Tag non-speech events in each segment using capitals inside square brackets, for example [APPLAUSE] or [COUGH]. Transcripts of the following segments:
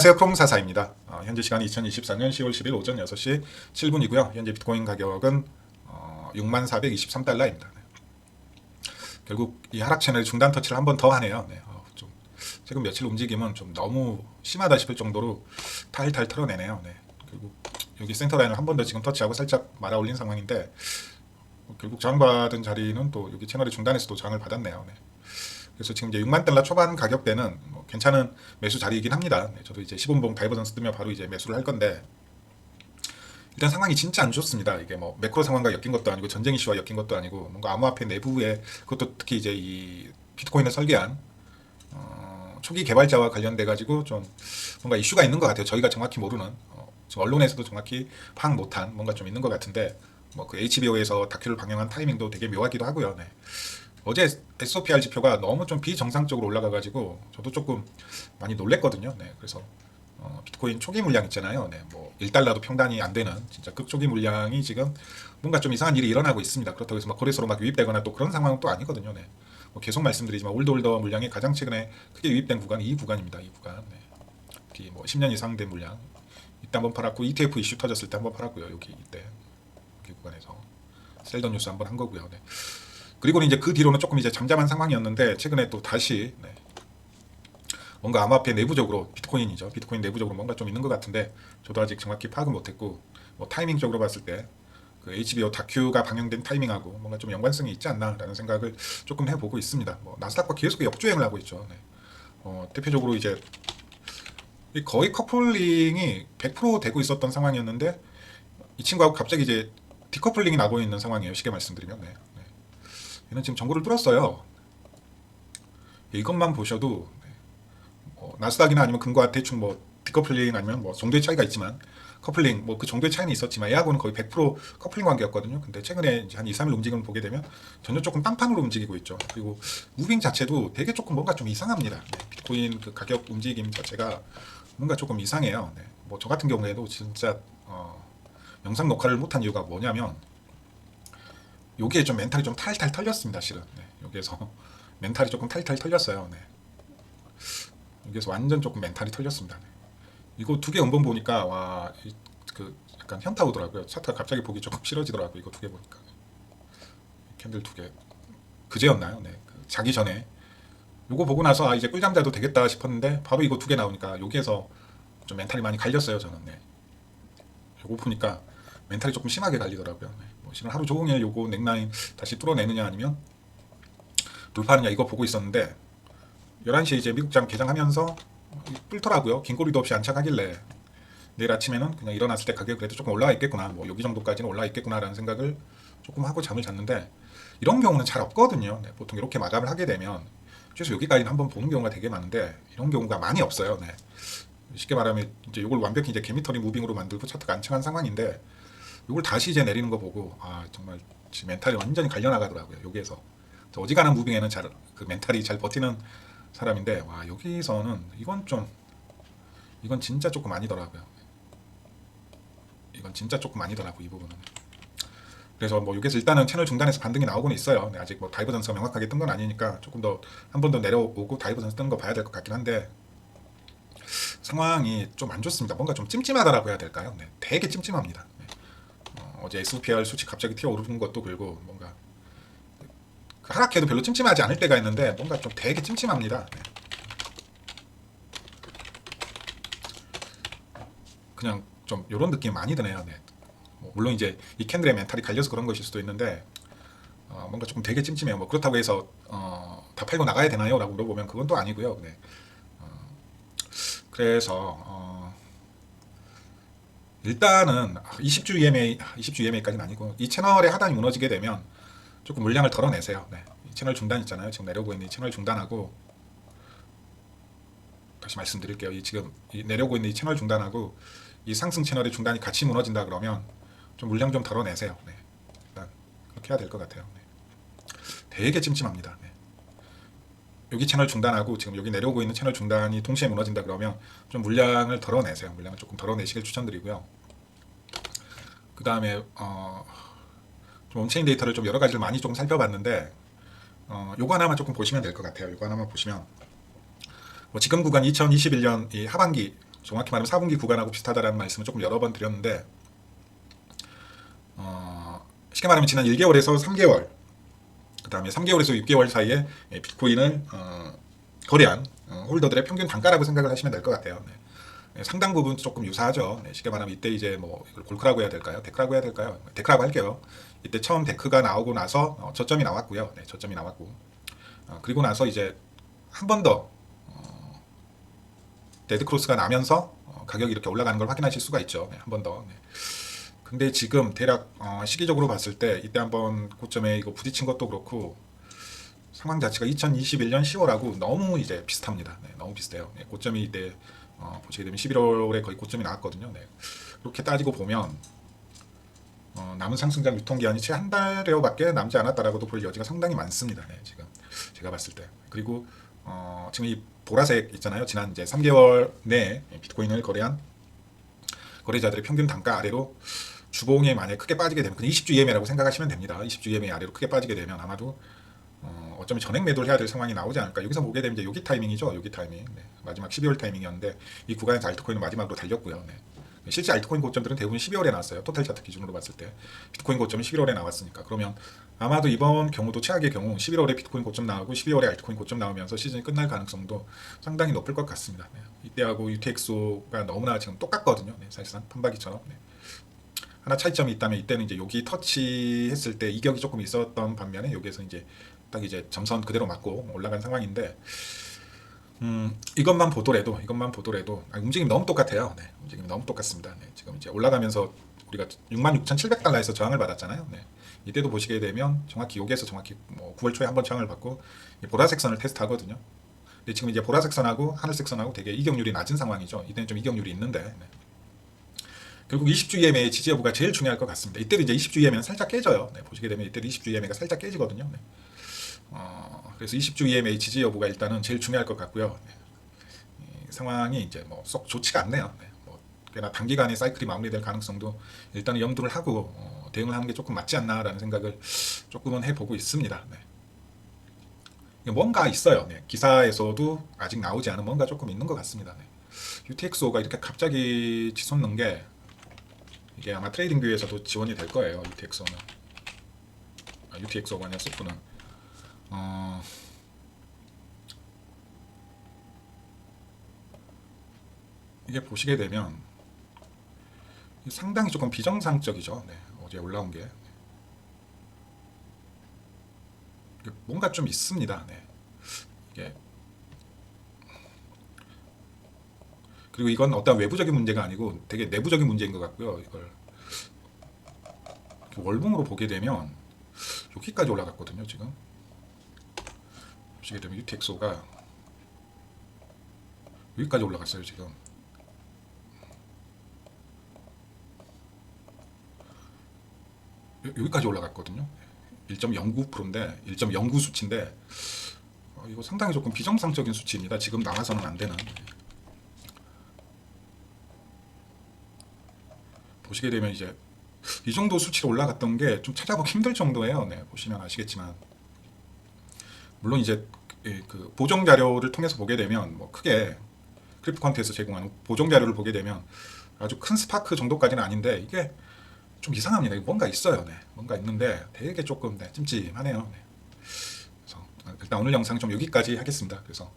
안녕하세요. 크롬사사입니다. 어, 현재 시간이 2024년 10월 10일 오전 6시 7분이고요. 현재 비트코인 가격은 어, 6423달러입니다. 결국 이 하락 채널 중단 터치를 한 번 더 하네요. 네, 어, 좀 최근 며칠 움직임은 좀 너무 심하다 싶을 정도로 탈탈 털어내네요. 네, 결국 여기 센터 라인을 한 번 더 지금 터치하고 살짝 말아 올린 상황인데 어, 결국 저항받은 자리는 또 여기 채널의 중단에서도 저항을 받았네요. 네. 그래서 지금 이제 6만 달러 초반 가격대는 뭐 괜찮은 매수 자리이긴 합니다. 네, 저도 이제 10분봉 다이버전스 뜨면 바로 이제 매수를 할 건데 일단 상황이 진짜 안 좋습니다. 이게 뭐 매크로 상황과 엮인 것도 아니고 전쟁 이슈와 엮인 것도 아니고 뭔가 암호화폐 내부에 그것도 특히 이제 이 비트코인을 설계한 어, 초기 개발자와 관련돼 가지고 좀 뭔가 이슈가 있는 것 같아요. 저희가 정확히 모르는 어, 언론에서도 정확히 파악 못한 뭔가 좀 있는 것 같은데 뭐 그 HBO에서 다큐를 방영한 타이밍도 되게 묘하기도 하고요. 네. 어제 SOPR 지표가 너무 좀 비정상적으로 올라가가지고 저도 조금 많이 놀랬거든요. 네, 그래서 어, 비트코인 초기 물량 있잖아요. 네, 뭐 1달러도 평단이 안 되는 진짜 극초기 물량이 지금 뭔가 좀 이상한 일이 일어나고 있습니다. 그렇다고 해서 막 거래소로 막 유입되거나 또 그런 상황은 또 아니거든요. 네. 뭐 계속 말씀드리지만 올드올더 물량이 가장 최근에 크게 유입된 구간이 이 구간입니다. 이 구간. 네. 특히 뭐 10년 이상 된 물량. 이때 한번 팔았고 ETF 이슈 터졌을 때 한번 팔았고요. 여기 이때 여기 구간에서 셀던 뉴스 한번 한 거고요. 네. 그리고는 이제 그 뒤로는 조금 이제 잠잠한 상황이었는데 최근에 또 다시 네. 뭔가 암호화폐 내부적으로 비트코인이죠. 비트코인 내부적으로 뭔가 좀 있는 것 같은데 저도 아직 정확히 파악은 못했고 뭐 타이밍적으로 봤을 때 그 HBO 다큐가 방영된 타이밍하고 뭔가 좀 연관성이 있지 않나라는 생각을 조금 해보고 있습니다. 뭐 나스닥과 계속 역주행을 하고 있죠. 네. 어, 대표적으로 이제 이 거의 커플링이 100% 되고 있었던 상황이었는데 이 친구하고 갑자기 이제 디커플링이 나고 있는 상황이에요. 쉽게 말씀드리면. 네. 네. 얘는 지금 정보를 뚫었어요. 이것만 보셔도 네. 뭐 나스닥이나 아니면 금과 대충 뭐 디커플링 아니면 뭐 정도의 차이가 있지만 커플링 뭐 그 정도의 차이는 있었지만 얘하고는 거의 100% 커플링 관계였거든요. 근데 최근에 한 2, 3일 움직임을 보게 되면 전혀 조금 딴판으로 움직이고 있죠. 그리고 무빙 자체도 되게 조금 뭔가 좀 이상합니다. 네. 비트코인 그 가격 움직임 자체가 뭔가 조금 이상해요. 네. 뭐저 같은 경우에도 진짜 어, 영상 녹화를 못한 이유가 뭐냐면 여기에 좀 멘탈이 좀 탈탈 털렸습니다, 실은. 네, 여기에서 [LAUGHS] 멘탈이 조금 탈탈 털렸어요. 네. 여기에서 완전 조금 멘탈이 털렸습니다. 네. 이거 두 개 음본 보니까 와, 이, 그 약간 현타 오더라고요. 차트가 갑자기 보기 조금 싫어지더라고요. 이거 두 개 보니까. 캔들 두 개. 그제였나요? 네. 그 자기 전에 요거 보고 나서 아 이제 꿀잠 자도 되겠다 싶었는데 바로 이거 두 개 나오니까 여기에서 좀 멘탈이 많이 갈렸어요, 저는. 네. 요거 보니까 멘탈이 조금 심하게 갈리더라고요. 네. 뭐 실은 하루 종일 요거 넥라인 다시 뚫어내느냐 아니면 돌파하느냐 이거 보고 있었는데 11시에 이제 미국장 개장하면서 뚫더라고요. 긴 꼬리도 없이 안착하길래 내일 아침에는 그냥 일어났을 때 가격이 그래도 조금 올라와 있겠구나. 뭐 여기 정도까지는 올라와 있겠구나라는 생각을 조금 하고 잠을 잤는데 이런 경우는 잘 없거든요. 네, 보통 이렇게 마감을 하게 되면 최소 여기까지는 한번 보는 경우가 되게 많은데 이런 경우가 많이 없어요. 네. 쉽게 말하면 이제 이걸 완벽히 이제 개미터리 무빙으로 만들고 차트가 안착한 상황인데 이걸 다시 이제 내리는 거 보고 아 정말 지금 멘탈이 완전히 갈려 나가더라고요. 여기에서 저 어지간한 무빙에는 잘 그 멘탈이 잘 버티는 사람인데 와 여기서는 이건 좀 이건 진짜 조금 아니더라고요. 이건 진짜 조금 아니더라고 이 부분은. 그래서 뭐 여기서 일단은 채널 중단에서 반등이 나오고는 있어요. 네, 아직 뭐 다이버전스가 명확하게 뜬 건 아니니까 조금 더 한 번 더 내려오고 다이버전스 뜨는 거 봐야 될 것 같긴 한데 상황이 좀 안 좋습니다. 뭔가 좀 찜찜하다라고 해야 될까요? 네, 되게 찜찜합니다. 네. 어, 어제 SPR 수치 갑자기 튀어오르는 것도 그리고 뭔가 그 하락해도 별로 찜찜하지 않을 때가 있는데 뭔가 좀 되게 찜찜합니다. 네. 그냥 좀 이런 느낌 많이 드네요. 네. 뭐 물론 이제 이 캔들의 멘탈이 갈려서 그런 것일 수도 있는데 어, 뭔가 조금 되게 찜찜해요. 뭐 그렇다고 해서 어, 다 팔고 나가야 되나요?라고 물어보면 그건 또 아니고요. 네. 어, 그래서 어, 일단은 20주 EMA, 20주 EMA까지는 아니고 이 채널의 하단이 무너지게 되면 조금 물량을 덜어내세요. 네. 이 채널 중단 있잖아요. 지금 내려오고 있는 이 채널 중단하고 다시 말씀드릴게요. 이 지금 이 내려오고 있는 이 채널 중단하고 이 상승 채널의 중단이 같이 무너진다 그러면 좀 물량 좀 덜어내세요. 네. 일단 그렇게 해야 될 것 같아요. 네. 되게 찜찜합니다. 네. 여기 채널 중단하고 지금 여기 내려오고 있는 채널 중단이 동시에 무너진다 그러면 좀 물량을 덜어내세요. 물량을 조금 덜어내시길 추천드리고요. 그 다음에 어, 좀 온체인 데이터를 좀 여러 가지를 많이 좀 살펴봤는데 어, 요거 하나만 조금 보시면 될 것 같아요. 요거 하나만 보시면 뭐 지금 구간 2021년 이 하반기 정확히 말하면 4분기 구간하고 비슷하다라는 말씀을 조금 여러 번 드렸는데 어, 쉽게 말하면 지난 1개월에서 3개월 그 다음에 3개월에서 6개월 사이에 예, 비트코인을 어, 거래한 어, 홀더들의 평균 단가라고 생각을 하시면 될 것 같아요. 네. 네, 상당 부분 조금 유사하죠. 네, 쉽게 말하면 이때 이제 뭐 골크라고 해야 될까요? 데크라고 해야 될까요? 데크라고 할게요. 이때 처음 데크가 나오고 나서 어, 저점이 나왔고요. 네, 저점이 나왔고 어, 그리고 나서 이제 한 번더 어, 데드 크로스가 나면서 어, 가격이 이렇게 올라가는 걸 확인하실 수가 있죠. 네, 한번 더. 네. 근데 지금 대략 어, 시기적으로 봤을 때 이때 한번 고점에 이거 부딪힌 것도 그렇고 상황 자체가 2021년 10월하고 너무 이제 비슷합니다. 네, 너무 비슷해요. 네, 고점이 이때 어, 보시게 되면 11월에 거의 고점이 나왔거든요. 네. 그렇게 따지고 보면 어, 남은 상승장 유통기한이 채 한 달여밖에 남지 않았다라고도 볼 여지가 상당히 많습니다. 네, 지금 제가 봤을 때 그리고 어, 지금 이 보라색 있잖아요. 지난 이제 3개월 내에 비트코인을 거래한 거래자들의 평균 단가 아래로 주봉에 만약 크게 빠지게 되면 그냥 20주 EMA라고 생각하시면 됩니다. 20주 EMA 아래로 크게 빠지게 되면 아마도 어, 어쩌면 전액 매도를 해야 될 상황이 나오지 않을까. 여기서 보게 되면 이제 여기 타이밍이죠. 여기 타이밍. 네. 마지막 12월 타이밍이었는데 이 구간에서 알트코인은 마지막으로 달렸고요. 네. 실제 알트코인 고점들은 대부분 12월에 나왔어요. 토탈 차트 기준으로 봤을 때 비트코인 고점이 11월에 나왔으니까 그러면 아마도 이번 경우도 최악의 경우 11월에 비트코인 고점 나오고 12월에 알트코인 고점 나오면서 시즌이 끝날 가능성도 상당히 높을 것 같습니다. 네. 이때하고 UTXO가 너무나 지금 똑같거든요. 네. 사실상 판박이처럼. 네. 하나 차이점이 있다면 이때는 이제 여기 터치했을 때 이격이 조금 있었던 반면에 여기에서 이제 딱 이제 점선 그대로 맞고 올라간 상황인데 음, 이것만 보더라도 이것만 보더라도 아, 움직임이 너무 똑같아요. 네, 움직임이 너무 똑같습니다. 네, 지금 이제 올라가면서 우리가 66,700달러에서 저항을 받았잖아요. 네. 이때도 보시게 되면 정확히 여기에서 정확히 뭐 9월 초에 한 번 저항을 받고 이 보라색 선을 테스트하거든요. 근데 지금 이제 보라색 선하고 하늘색 선하고 되게 이격률이 낮은 상황이죠. 이때는 좀 이격률이 있는데 네. 결국 20주 EMA의 지지 여부가 제일 중요할 것 같습니다. 이때도 이제 20주 EMA는 살짝 깨져요. 네, 보시게 되면 이때도 20주 EMA가 살짝 깨지거든요. 네. 어, 그래서 20주 EMA 지지 여부가 일단은 제일 중요할 것 같고요. 네. 이 상황이 이제 뭐 썩 좋지가 않네요. 네. 뭐 꽤나 단기간에 사이클이 마무리될 가능성도 일단은 염두를 하고 어, 대응을 하는 게 조금 맞지 않나라는 생각을 조금은 해보고 있습니다. 네. 뭔가 있어요. 네. 기사에서도 아직 나오지 않은 뭔가 조금 있는 것 같습니다. 네. UTXO가 이렇게 갑자기 치솟는 게 이게 아마 트레이딩 뷰에서도 지원이 될 거예요. UTXO는 아, UTXO가 아니라 소프는 어, 이게 보시게 되면 상당히 조금 비정상적이죠. 네, 어제 올라온 게 뭔가 좀 있습니다. 네. 이게 그리고 이건 어떤 외부적인 문제가 아니고 되게 내부적인 문제인 것 같고요. 이걸 월봉으로 보게 되면 여기까지 올라갔거든요. 지금 보시게 되면 UTXO가 여기까지 올라갔어요. 지금 여- 여기까지 올라갔거든요. 1.09%인데 1.09 수치인데 어, 이거 상당히 조금 비정상적인 수치입니다. 지금 나와서는 안 되는. 보시게 되면 이제 이 정도 수치로 올라갔던 게 좀 찾아보기 힘들 정도예요. 네, 보시면 아시겠지만 물론 이제 예, 그 보정 자료를 통해서 보게 되면 뭐 크게 크립토컨트에서 제공하는 보정 자료를 보게 되면 아주 큰 스파크 정도까지는 아닌데 이게 좀 이상합니다. 뭔가 있어요. 네, 뭔가 있는데 되게 조금 네, 찜찜하네요. 네. 그래서 일단 오늘 영상 좀 여기까지 하겠습니다. 그래서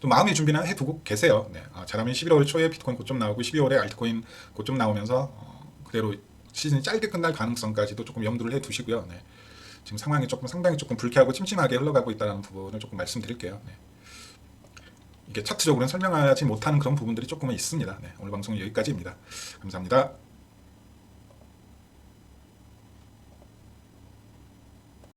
좀 마음의 준비는 해두고 계세요. 네. 아, 잘하면 11월 초에 비트코인 고점 나오고 12월에 알트코인 고점 나오면서 어, 그대로 시즌이 짧게 끝날 가능성까지도 조금 염두를 해 두시고요. 네. 지금 상황이 조금 상당히 조금 불쾌하고 찜찜하게 흘러가고 있다는 부분을 조금 말씀드릴게요. 네. 이게 차트적으로는 설명하지 못하는 그런 부분들이 조금은 있습니다. 네. 오늘 방송은 여기까지입니다. 감사합니다.